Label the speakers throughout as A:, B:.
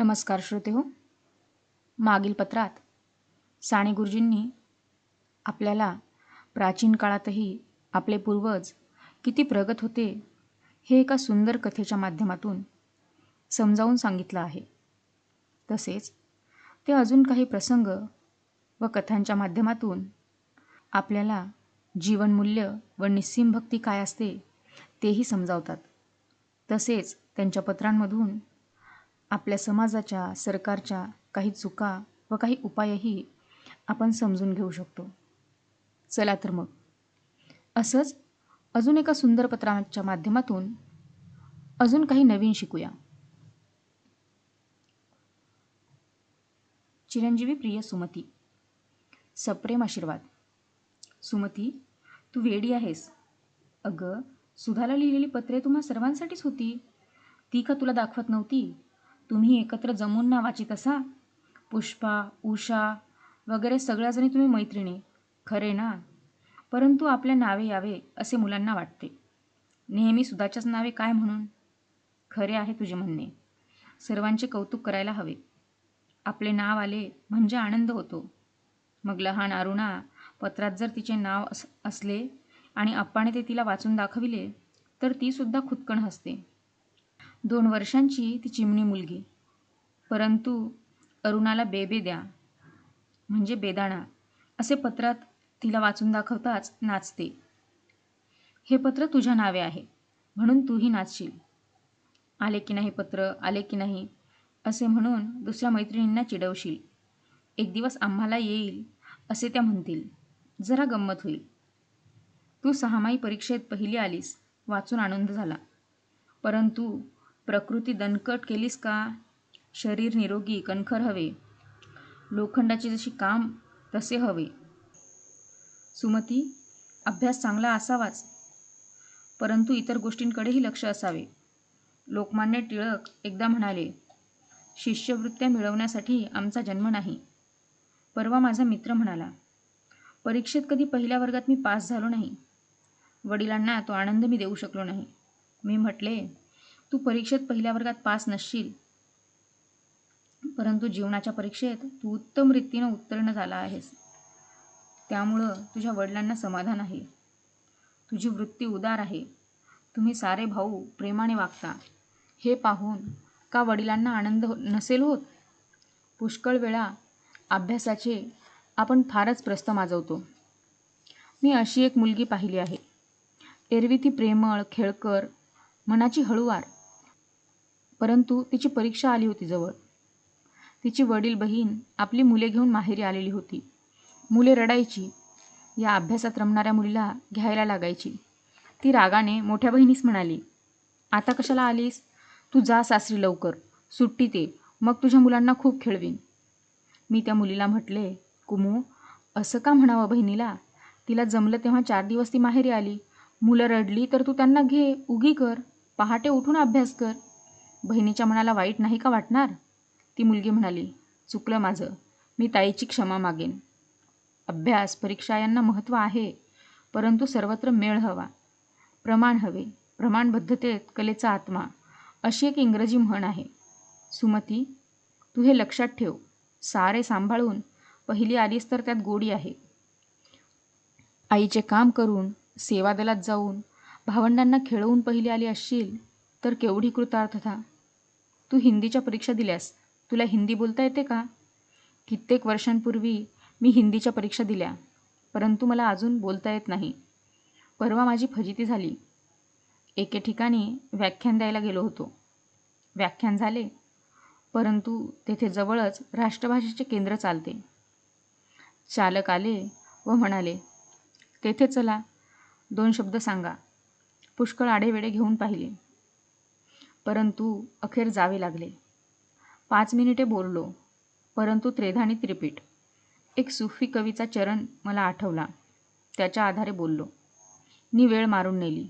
A: नमस्कार श्रोते हो. मागील पत्रात साने गुरुजींनी आपल्याला प्राचीन काळातही आपले पूर्वज किती प्रगत होते हे एका सुंदर कथेच्या माध्यमातून समजावून सांगितलं आहे. तसेच ते अजून काही प्रसंग व कथांच्या माध्यमातून आपल्याला जीवनमूल्य व निस्सीम भक्ती काय असते तेही समजावतात. तसेच त्यांच्या पत्रांमधून आपल्या समाजाच्या सरकारच्या काही चुका व काही उपायही आपण समजून घेऊ शकतो. चला तर मग. असंच अजून एका सुंदर पत्राच्या माध्यमातून अजून काही नवीन शिकूया. चिरंजीवी प्रिय सुमती सप्रेम आशीर्वाद. सुमती तू वेडी आहेस. अगं सुधाला लिहिलेली पत्रे तुम्हा सर्वांसाठीच होती. ती का तुला दाखवत नव्हती? तुम्ही एकत्र जमून ना वाचित असा? पुष्पा उषा वगैरे सगळ्याजणी तुम्ही मैत्रिणी. खरे ना? परंतु आपल्या नावे यावे असे मुलांना वाटते. नेहमी सुधाच्याच नावे काय म्हणून? खरे आहे तुझे म्हणणे. सर्वांचे कौतुक करायला हवे. आपले नाव आले म्हणजे आनंद होतो. मग लहान अरुणा पत्रात जर तिचे नाव अस असले आणि आप्पाने ते तिला वाचून दाखविले तर तीसुद्धा खुदकण हसते. दोन वर्षांची ती चिमणी मुलगी. परंतु अरुणाला बेबे द्या म्हणजे बेदाणा असे पत्रात तिला वाचून दाखवताच नाचते. हे पत्र तुझ्या नावे आहे म्हणून तूही नाचशील. आले की नाही पत्र आले की नाही असे म्हणून दुसऱ्या मैत्रिणींना चिडवशील. एक दिवस आम्हाला येईल असे त्या म्हणतील. जरा गंमत होईल. तू सहामाही परीक्षेत पहिली आलीस वाचून आनंद झाला. परंतु प्रकृती दणकट केलीस का? शरीर निरोगी कणखर हवे. लोखंडाची जशी काम तसे हवे. सुमती अभ्यास चांगला असावाच. परंतु इतर गोष्टींकडेही लक्ष असावे. लोकमान्य टिळक एकदा म्हणाले शिष्यवृत्त्या मिळवण्यासाठी आमचा जन्म नाही. परवा माझा मित्र म्हणाला परीक्षेत कधी पहिल्या वर्गात मी पास झालो नाही. वडिलांना तो आनंद मी देऊ शकलो नाही. मी म्हटले तू परीक्षेत पहिल्या वर्गात पास नसशील. परंतु जीवनाच्या परीक्षेत तू उत्तम रीतीनं उत्तीर्ण झाला आहेस. त्यामुळं तुझ्या वडिलांना समाधान आहे. तुझी वृत्ती उदार आहे. तुम्ही सारे भाऊ प्रेमाने वागता. हे पाहून का वडिलांना आनंद हो नसेल होत? पुष्कळ वेळा अभ्यासाचे आपण फारच प्रस्त माजवतो. मी अशी एक मुलगी पाहिली आहे. एरवी ती प्रेमळ खेळकर मनाची हळूवार परंतु तिची परीक्षा आली होती जवळ. तिची वडील बहीण आपली मुले घेऊन माहेरी आलेली होती. मुले रडायची. या अभ्यासात रमणाऱ्या मुलीला घ्यायला लागायची. ती रागाने मोठ्या बहिणीस म्हणाली आता कशाला आलीस? तू जा सासरी लवकर. सुट्टी ते मग तुझ्या मुलांना खूप खेळवीन. मी त्या मुलीला म्हटले कुमू असं का म्हणावं बहिणीला? तिला जमलं तेव्हा चार दिवस ती माहेरी आली. मुलं रडली तर तू त्यांना घे उगी कर. पहाटे उठून अभ्यास कर. बहिणीच्या मनाला वाईट नाही का वाटणार? ती मुलगी म्हणाली चुकलं माझं. मी ताईची क्षमा मागेन. अभ्यास परीक्षा यांना महत्त्व आहे परंतु सर्वत्र मेळ हवा. प्रमाण हवे. प्रमाणबद्धतेत कलेचा आत्मा. अशी एक इंग्रजी म्हण आहे. सुमती तू हे लक्षात ठेव. सारे सांभाळून पहिली आलीस तर त्यात गोडी आहे. आईचे काम करून सेवादलात जाऊन भावंडांना खेळवून पहिली आली असशील तर केवढी कृतार्थता. तू हिंदीच्या परीक्षा दिल्यास तुला हिंदी बोलता येते का? कित्येक वर्षांपूर्वी मी हिंदीच्या परीक्षा दिल्या परंतु मला अजून बोलता येत नाही. परवा माझी फजिती झाली. एके ठिकाणी व्याख्यान द्यायला गेलो होतो. व्याख्यान झाले परंतु तेथे जवळच राष्ट्रभाषेचे केंद्र चालते. चालक आले व म्हणाले तेथे चला दोन शब्द सांगा. पुष्कळ आढेवेडे घेऊन पाहिले. परंतु अखेर जावे लागले. पाच मिनिटे बोललो परंतु त्रेधानी त्रिपीठ. एक सुफी कवीचा चरण मला आठवला. त्याच्या आधारे बोललो मी वेळ मारून नेली.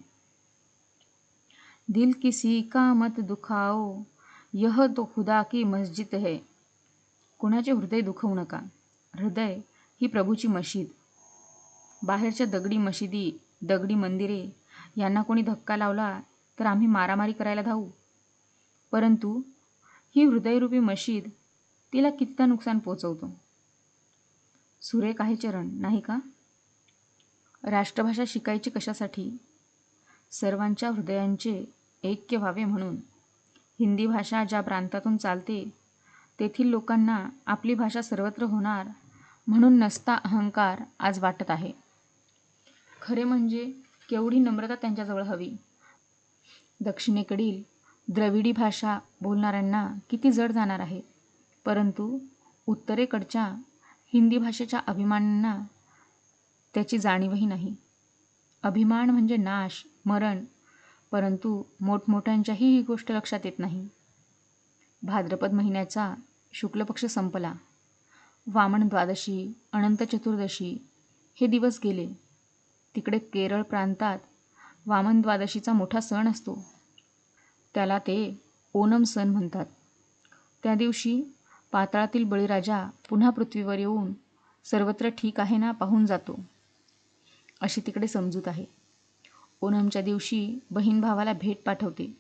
A: दिल किसी का मत दुखाओ यह तो खुदा की मस्जिद है. कुणाचे हृदय दुखवू नका. हृदय ही प्रभूची मशीद. बाहेरच्या दगडी मशिदी दगडी मंदिरे यांना कोणी धक्का लावला तर आम्ही मारामारी करायला धावू. परंतु ही हृदयरूपी मशीद तिला कित्ता नुकसान पोचवतो? सुरेख आहे चरण नाही का? राष्ट्रभाषा शिकायची कशासाठी? सर्वांच्या हृदयांचे ऐक्य व्हावे म्हणून. हिंदी भाषा ज्या प्रांतातून चालते तेथील लोकांना आपली भाषा सर्वत्र होणार म्हणून नसता अहंकार आज वाटत आहे. खरे म्हणजे केवढी नम्रता त्यांच्याजवळ हवी. दक्षिणेकडील द्रविडी भाषा बोलणाऱ्यांना किती जड जाणार आहे. परंतु उत्तरेकडच्या हिंदी भाषेच्या अभिमानांना त्याची जाणीवही नाही. अभिमान म्हणजे नाश मरण परंतु मोठमोठ्यांच्याही ही गोष्ट लक्षात येत नाही. भाद्रपद महिन्याचा शुक्ल पक्ष संपला. वामन द्वादशी अनंत चतुर्दशी हे दिवस गेले. तिकडे केरळ प्रांतात वामन द्वादशीचा मोठा सण असतो. त्याला ते ओनम सण म्हणतात. त्या दिवशी पाताळातील बळीराजा पुन्हा पृथ्वीवर येऊन सर्वत्र ठीक आहे ना पाहून जातो. अशी तिकडे समजूत आहे. ओणमच्या दिवशी बहीण भावाला भेट पाठवते.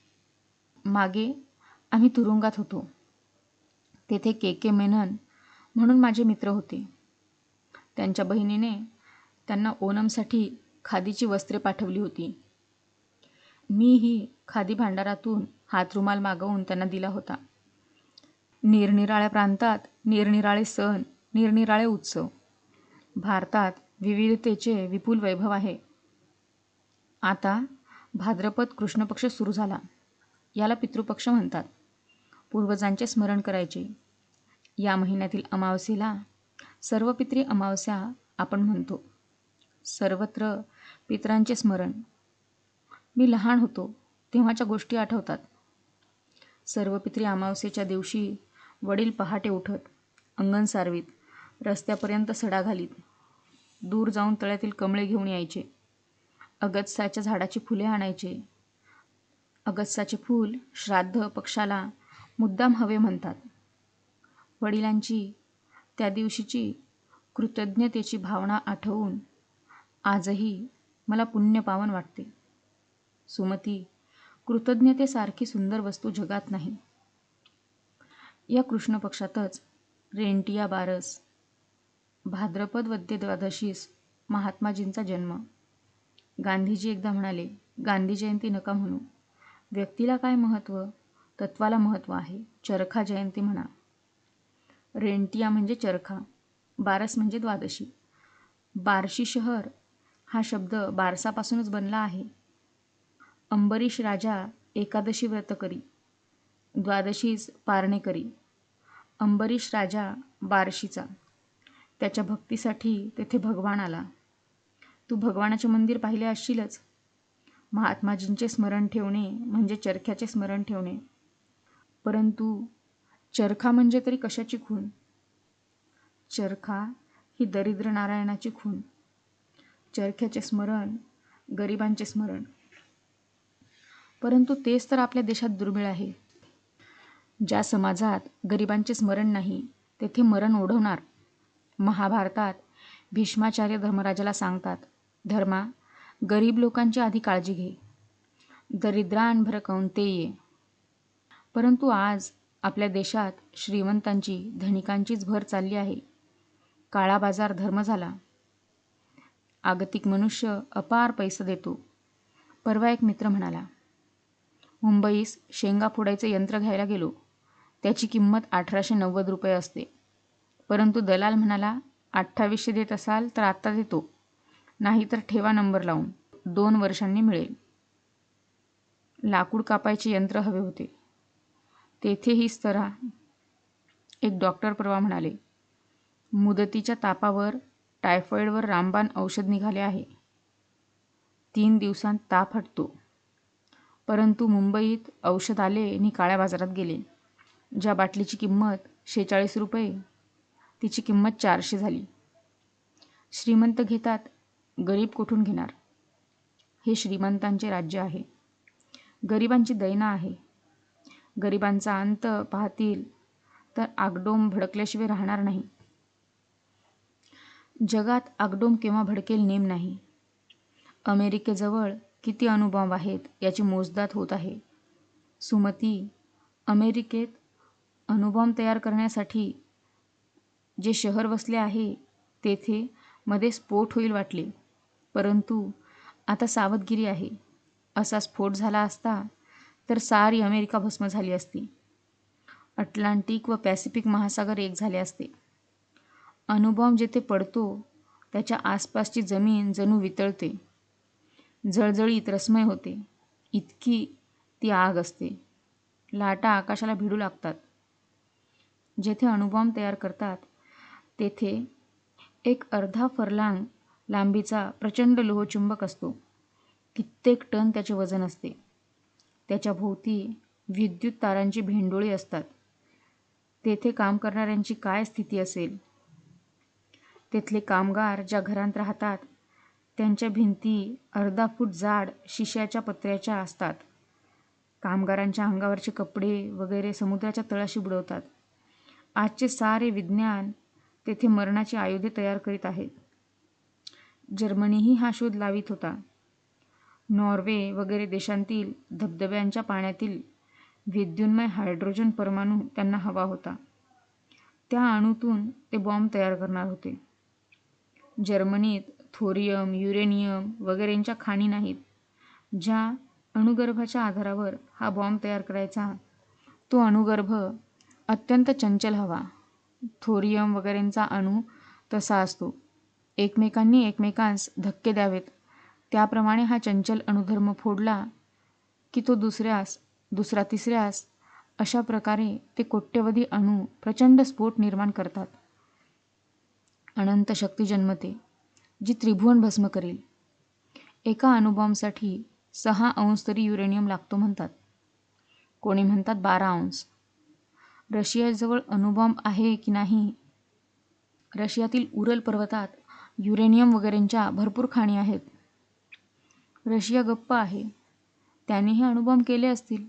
A: मागे आम्ही तुरुंगात होतो. तेथे के के मेनन म्हणून माझे मित्र होते. त्यांच्या बहिणीने त्यांना ओणमसाठी खादीची वस्त्रे पाठवली होती. मीही खादी भांडारातून हातरुमाल मागवून त्यांना दिला होता. निरनिराळ्या प्रांतात निरनिराळे सण निरनिराळे उत्सव. भारतात विविधतेचे विपुल वैभव आहे. आता भाद्रपद कृष्णपक्ष सुरू झाला. याला पितृपक्ष म्हणतात. पूर्वजांचे स्मरण करायचे. या महिन्यातील अमावस्येला सर्व पित्री अमावस्या आपण म्हणतो. सर्वत्र पितरांचे स्मरण मी लहान होतो तेव्हाच्या गोष्टी आठवतात. सर्व पित्री अमावस्येच्या दिवशी वडील पहाटे उठत अंगण सारवीत रस्त्यापर्यंत सडा घालीत दूर जाऊन तळ्यातील कमळे घेऊन यायचे अगत्साच्या झाडाची फुले आणायचे. अगत्साचे फूल श्राद्ध पक्षाला मुद्दाम हवे म्हणतात. वडिलांची त्या दिवशीची कृतज्ञतेची भावना आठवून आजही मला पुण्यपावन वाटते. सुमती कृतज्ञतेसारखी सुंदर वस्तू जगात नाही. या कृष्ण पक्षातच रेंटिया बारस भाद्रपद वद्य द्वादशीस महात्माजींचा जन्म. गांधीजी एकदा म्हणाले गांधी जयंती नका म्हणू. व्यक्तीला काय महत्त्व तत्वाला महत्त्व आहे. चरखा जयंती म्हणा. रेंटिया म्हणजे चरखा बारस म्हणजे द्वादशी. बार्शी शहर हा शब्द बारसापासूनच बनला आहे. अंबरीश राजा एकादशी व्रत करी. द्वादशीस पारणे करी. अंबरीश राजा बारशीचा. त्याच्या भक्तीसाठी तेथे भगवान आला. तू भगवानाचे मंदिर पाहिले असशीलच. महात्माजींचे स्मरण ठेवणे म्हणजे चरख्याचे स्मरण ठेवणे. परंतु चरखा म्हणजे तरी कशाची खून चरखा ही दरिद्र नारायणाची खून चरख्याचे स्मरण गरिबांचे स्मरण. परंतु तेच तर आपल्या देशात दुर्मिळ आहे. ज्या समाजात गरिबांचे स्मरण नाही तेथे मरण ओढवणार. महाभारतात भीष्माचार्य धर्मराजाला सांगतात धर्मा गरीब लोकांची आधी काळजी घे. दरिद्रांभर ये परंतु आज आपल्या देशात श्रीमंतांची धनिकांचीच भर चालली आहे. काळा बाजार धर्म झाला. आगतिक मनुष्य अपार पैसा देतो. परवा एक मित्र म्हणाला मुंबईस शेंगा फोडायचे यंत्र घ्यायला गेलो. त्याची किंमत अठराशे नव्वद रुपये असते. परंतु दलाल म्हणाला अठ्ठावीसशे देत असाल तर आत्ता देतो. नाहीतर ठेवा नंबर लावून. दोन वर्षांनी मिळेल. लाकूड कापायचे यंत्र हवे होते. तेथेही स्तरा. एक डॉक्टर परवा म्हणाले मुदतीच्या तापावर टायफॉईडवर रामबाण औषध निघाले आहे. तीन दिवसांत ताप हटतो. परंतु मुंबईत औषध आले आणि काळ्या बाजारात गेले. ज्या बाटलीची किंमत शेहेचाळीस रुपये तिची किंमत चारशे झाली. श्रीमंत घेतात गरीब कुठून घेणार? हे श्रीमंतांचे राज्य आहे. गरिबांची दैना आहे. गरिबांचा अंत पाहतील तर आगडोम भडकल्याशिवाय राहणार नाही. जगात आगडोम केव्हा भडकेल नेम नाही. अमेरिकेजवळ किती अणुबॉम्ब आहेत याची मोजदात होत आहे. सुमती अमेरिकेत अणुबॉम्ब तयार करण्यासाठी जे शहर वसले आहे तेथे मध्ये स्फोट होईल वाटले. परंतु आता सावधगिरी आहे. असा स्फोट झाला असता तर सारी अमेरिका भस्म झाली असती. अटलांटिक व पॅसिफिक महासागर एक झाले असते. अणुबॉम्ब जेथे पडतो त्याच्या आसपासची जमीन जणू वितळते. जळजळीत रसमय होते. इतकी ती आग असते. लाटा आकाशाला भिडू लागतात. जेथे अणुबॉम्ब तयार करतात तेथे एक अर्धा फरलांग लांबीचा प्रचंड लोहचुंबक असतो. कित्येक टन त्याचे वजन असते. त्याच्या भोवती विद्युत तारांची भेंडोळी असतात. तेथे काम करणाऱ्यांची काय स्थिती असेल? तेथले कामगार ज्या घरांत राहतात त्यांच्या भिंती अर्धा फूट जाड शिश्याच्या पत्र्याच्या असतात. कामगारांच्या अंगावरचे कपडे वगैरे समुद्राच्या तळाशी बुडवतात. आजचे सारे विज्ञान तेथे मरणाची आयुधे तयार करीत आहेत. जर्मनीही हा शोध लावित होता. नॉर्वे वगैरे देशांतील धबधब्यांच्या पाण्यातील विद्युन्मय हायड्रोजन परमाणू त्यांना हवा होता. त्या अणूतून ते बॉम्ब तयार करणार होते. जर्मनीत थोरियम युरेनियम वगैरेंच्या खाणी नाहीत ज्या अणुगर्भाच्या आधारावर हा बॉम्ब तयार करायचा. तो अणुगर्भ अत्यंत चंचल हवा. थोरियम वगैरेंचा अणू तसा असतो. एकमेकांनी एकमेकांस धक्के द्यावेत. त्याप्रमाणे हा चंचल अणुधर्म फोडला की तो दुसऱ्यास दुसरा तिसऱ्यास अशा प्रकारे ते कोट्यवधी अणू प्रचंड स्फोट निर्माण करतात. अनंत शक्ती जन्मते. जी त्रिभुवन भस्म करेल. एका अणुबॉम्बसाठी सहा अंश तरी युरेनियम लागतो म्हणतात. कोणी म्हणतात बारा अंश. रशियाजवळ अणुबॉम्ब आहे की नाही? रशियातील उरल पर्वतात युरेनियम वगैरेंच्या भरपूर खाणी आहेत. रशिया गप्प आहे. त्यांनीही अणुबॉम्ब केले असतील.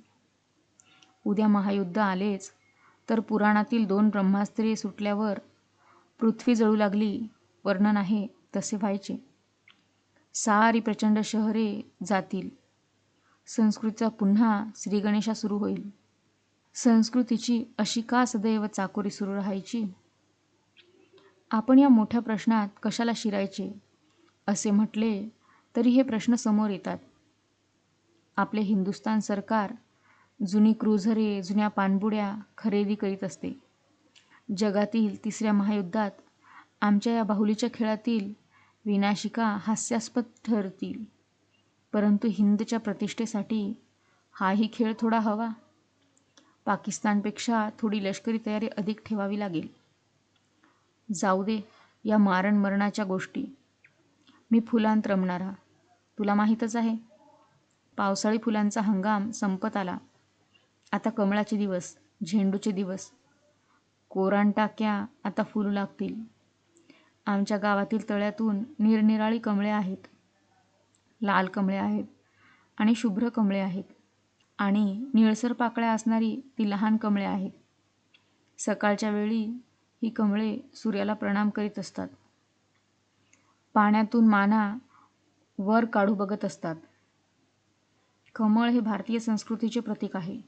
A: उद्या महायुद्ध आलेच तर पुराणातील दोन ब्रह्मास्त्रे सुटल्यावर पृथ्वी जळू लागली वर्णन आहे. तसे व्हायचे. सारी प्रचंड शहरे जातील. संस्कृतीचा पुन्हा श्रीगणेशा सुरू होईल. संस्कृतीची अशी का सदैव चाकोरी सुरू राहायची? आपण या मोठ्या प्रश्नात कशाला शिरायचे? असे म्हटले तरी हे प्रश्न समोर येतात. आपले हिंदुस्तान सरकार जुनी क्रुझरे जुन्या पाणबुड्या खरेदी करीत असते. जगातील तिसऱ्या महायुद्धात आमच्या या बाहुलीच्या खेळातील विनाशिका हास्यास्पद ठरतील. परंतु हिंदच्या प्रतिष्ठेसाठी हाही खेळ थोडा हवा. पाकिस्तानपेक्षा थोडी लष्करी तयारी अधिक ठेवावी लागेल. जाऊ दे या मारण मरणाच्या गोष्टी. मी फुलांत रमणारा. तुला माहीतच आहे. पावसाळी फुलांचा हंगाम संपत आला. आता कमळाचे दिवस झेंडूचे दिवस. कोरांटाक्या आता फुलू लागतील. आमच्या गावातील तळ्यातून निरनिराळी कमळे आहेत. लाल कमळे आहेत आणि शुभ्र कमळे आहेत आणि निळसर पाकळ्या असणारी ती लहान कमळे आहेत. सकाळच्या वेळी ही कमळे सूर्याला प्रणाम करीत असतात. पाण्यातून माना वर काढू बघत असतात. कमळ हे भारतीय संस्कृतीचे प्रतीक आहे.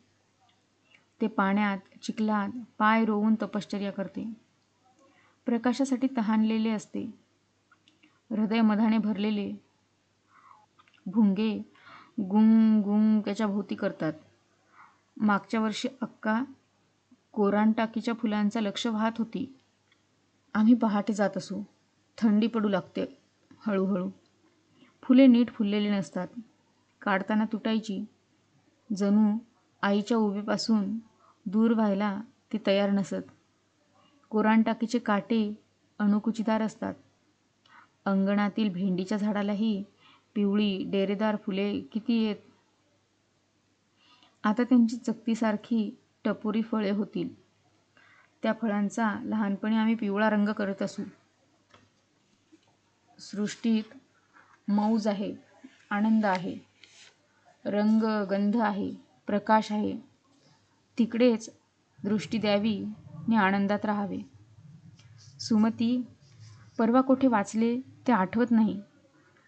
A: ते पाण्यात चिखलात पाय रोवून तपश्चर्या करते. प्रकाशासाठी तहानलेले असते. हृदय मधाने भरलेले भुंगे गुंग गुंग त्याच्या भोवती करतात. मागच्या वर्षी अक्का कोरांटाकीच्या फुलांचा लक्ष वाहत होती. आम्ही पहाटे जात असू. थंडी पडू लागते हळूहळू. फुले नीट फुललेली नसतात. काढताना तुटायची. जणू आईच्या उभीपासून दूर व्हायला ती तयार नसत. कोरांटाकीचे काटे अणुकुचीदार असतात. अंगणातील भेंडीच्या झाडालाही पिवळी डेरेदार फुले किती येत? आता त्यांची चकतीसारखी टपोरी फळे होतील. त्या फळांचा लहानपणी आम्ही पिवळा रंग करत असू. सृष्टीत मौज आहे आनंद आहे रंग गंध आहे प्रकाश आहे. तिकडेच दृष्टी द्यावी आणि आनंदात राहावे. सुमती परवा कोठे वाचले ते आठवत नाही.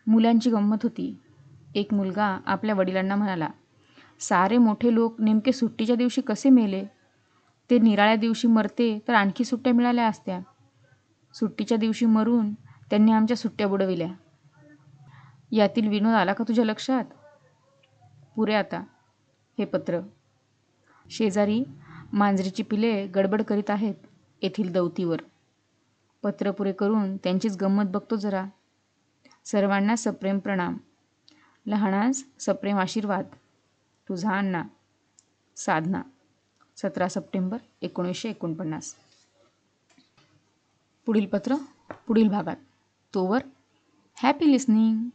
A: मुलांची गंमत होती. एक मुलगा आपल्या वडिलांना म्हणाला सारे मोठे लोक नेमके सुट्टीच्या दिवशी कसे मेले? ते निराळ्या दिवशी मरते तर आणखी सुट्ट्या मिळाल्या असत्या. सुट्टीच्या दिवशी मरून त्यांनी आमच्या सुट्ट्या बुडविल्या. यातील विनोद आला का तुझ्या लक्षात? पुरे आता. हे पत्र. शेजारी मांजरीची पिले गडबड करीत आहेत येथील दौतीवर. पत्र पुरे करून त्यांचीच गंमत बघतो जरा. सर्वांना सप्रेम प्रणाम. लहानास सप्रेम आशीर्वाद. तुझा अण्णा. साधना. सतरा सप्टेंबर एकोणीसशे एकोणपन्नास. पुढील पत्र पुढील भागात. तोवर हॅपी लिस्निंग